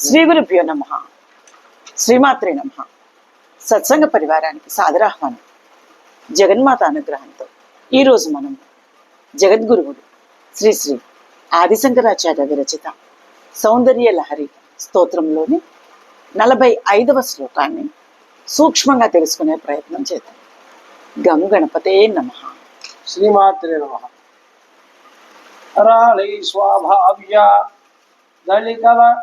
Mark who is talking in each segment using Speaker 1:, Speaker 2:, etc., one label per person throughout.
Speaker 1: శ్రీ గురుభ్యో నమ. శ్రీమాత్రే నమ. సత్సంగ పరివారానికి సాదరాహ్వానం. జగన్మాత అనుగ్రహంతో ఈరోజు మనం జగద్గురువుడు శ్రీ శ్రీ ఆదిశంకరాచార్య విరచిత సౌందర్య లహరి స్తోత్రంలోని నలభై ఐదవ శ్లోకాన్ని సూక్ష్మంగా తెలుసుకునే ప్రయత్నం చేద్దాం. గం గణపతే నమ.
Speaker 2: శ్రీమాత్రే నమ. హరాళై స్వాభావ్య దళికల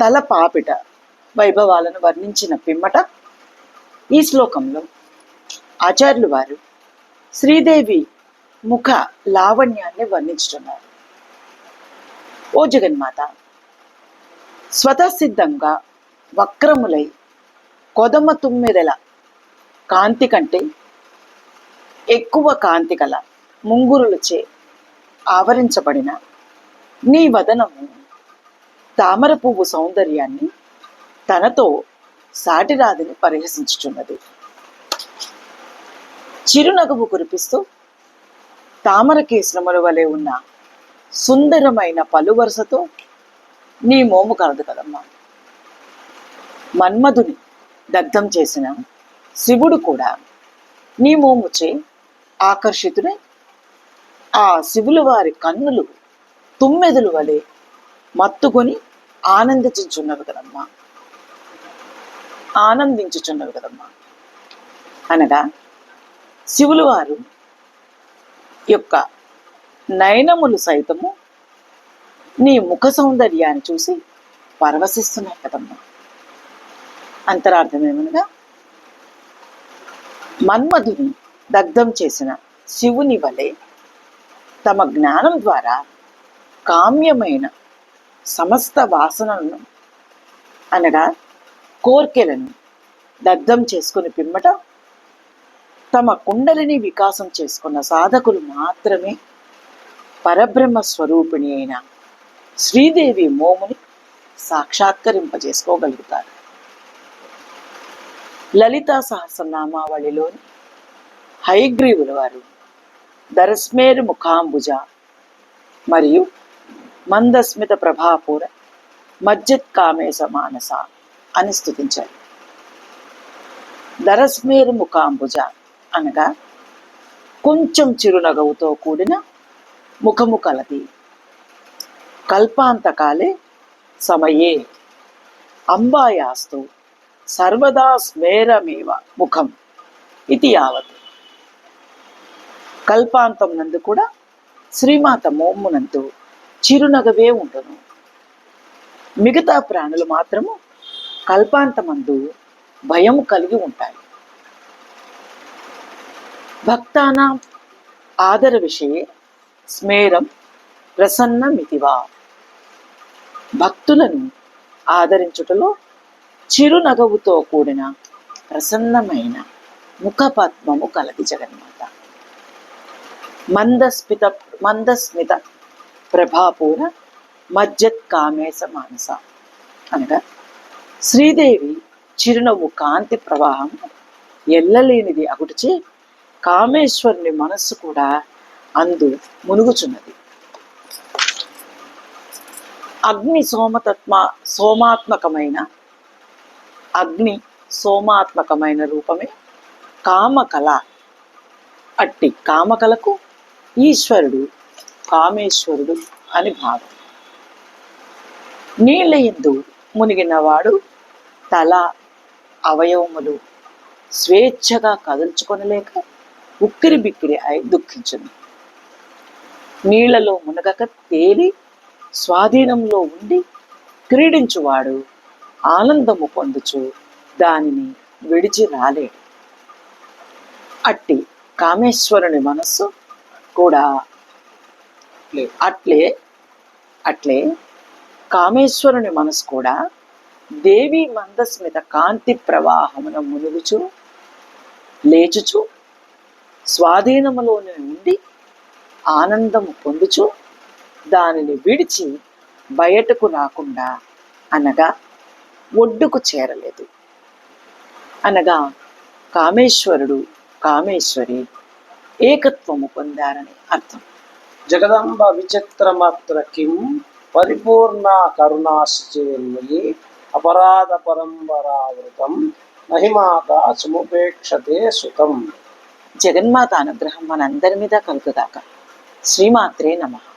Speaker 1: తల పాపిట వైభవాలను వర్ణించిన పిమ్మట ఈ శ్లోకంలో ఆచార్యులు వారు శ్రీదేవి ముఖ లావణ్యాన్ని వర్ణించుతున్నారు. ఓ జగన్మాత స్వతసిద్ధంగా వక్రములై కొదమ తుమ్మెదల కాంతి కంటే ఎక్కువ కాంతి గల ముంగురులచే ఆవరించబడిన నీ వదనము తామర పువ్వు సౌందర్యాన్ని తనతో సాటిరాదిని పరిహసించుచున్నది. చిరునగవు కురిపిస్తూ తామర కేశ్రముల వలె ఉన్న సుందరమైన పలువరుసతో నీ మోము కలదు కదమ్మా. మన్మధుని దగ్ధం చేసిన శివుడు కూడా నీ మోముచే ఆకర్షితుడై ఆ శివుల వారి కన్నులు తుమ్మెదులు వలె మత్తుకొని ఆనందించుచున్నవి కదమ్మా. ఆనందించుచున్నవి కదమ్మా. అనగా శివులు వారు యొక్క నయనములు సైతము నీ ముఖ సౌందర్యాన్ని చూసి పరవశిస్తున్నాయి కదమ్మా. అంతరార్థం ఏమనగా మన్మధుని దగ్ధం చేసిన శివుని వలె తమ జ్ఞానం ద్వారా కామ్యమైన సమస్త వాసనలను అనగా కోర్కెలను దగ్ధం చేసుకుని పిమ్మట తమ కుండలిని వికాసం చేసుకున్న సాధకులు మాత్రమే పరబ్రహ్మ స్వరూపిణి అయిన శ్రీదేవి మోముని సాక్షాత్కరింపజేసుకోగలుగుతారు. లలితా సహస్రనామావళిలోని హైగ్రీవుల వారు దరస్మేరు ముఖాంబుజ మరియు మందస్మిత ప్రభాపూర మజ్జిత్ కామేశ మానస అని స్థుతించారు దరస్మేరు ముఖాంబుజ అనగా కొంచెం చిరునగవుతో కూడిన ముఖము కలది కల్పాంతకాలే సమయే. అంబాయాస్తు సర్వదా స్మేరమేవ ముఖం ఇది యావత్. కల్పాంతం నందు కూడా శ్రీమాత మోమ్మునందు చిరునగవే ఉండను. మిగతా ప్రాణులు మాత్రము కల్పాంతమందు భయము కలిగి ఉంటాయి. భక్తానాం ఆదర విషయ స్మేరం ప్రసన్నమితివా. భక్తులను ఆదరించుటలో చిరునగవుతో కూడిన ప్రసన్నమైన ముఖపద్మము కలది జగన్మాత. మందస్మిత మందస్మిత ప్రభాపూర మజ్జత్ కామేశ మానస. అనగా శ్రీదేవి చిరునవ్వు కాంతి ప్రవాహం ఎల్లలేనిది అగుటిచే కామేశ్వరుని మనస్సు కూడా అందు మునుగుచున్నది. అగ్ని సోమతత్మ సోమాత్మకమైన అగ్ని సోమాత్మకమైన రూపమే కామకళ. అట్టి కామకలకు ఈశ్వరుడు కామేశ్వరుడు అని భావం. నీళ్ళ ఎందు మునిగినవాడు తల అవయవములు స్వేచ్ఛగా కదుల్చుకొనలేక ఉక్కిరి బిక్కిరి అయి దుఃఖించును. నీళ్ళలో మునగక తేలి స్వాధీనంలో ఉండి క్రీడించువాడు ఆనందము పొందుచు దానిని విడిచి రాలేడు. అట్టి కామేశ్వరుని మనస్సు కూడా అట్లే అట్లే కామేశ్వరుని మనసు కూడా దేవి మందస్మిత కాంతి ప్రవాహమున మునుగుచు లేచుచు స్వాధీనములోనే ఉండి ఆనందము పొందుచు దానిని విడిచి బయటకు రాకుండా అనగా ఒడ్డుకు చేరలేదు. అనగా కామేశ్వరుడు కామేశ్వరి ఏకత్వము పొందారని అర్థం.
Speaker 2: జగదంబ విచిత్రమాత్ర కిం పరిపూర్ణ కరుణాశ్చేన్మయి అపరాధ పరంపరావృతం మహిమాత సముపేక్షతే సుతం.
Speaker 1: జగన్మాత అనుగ్రహం మనందరి మీద కలుగుదాక శ్రీమాత్రే నమః.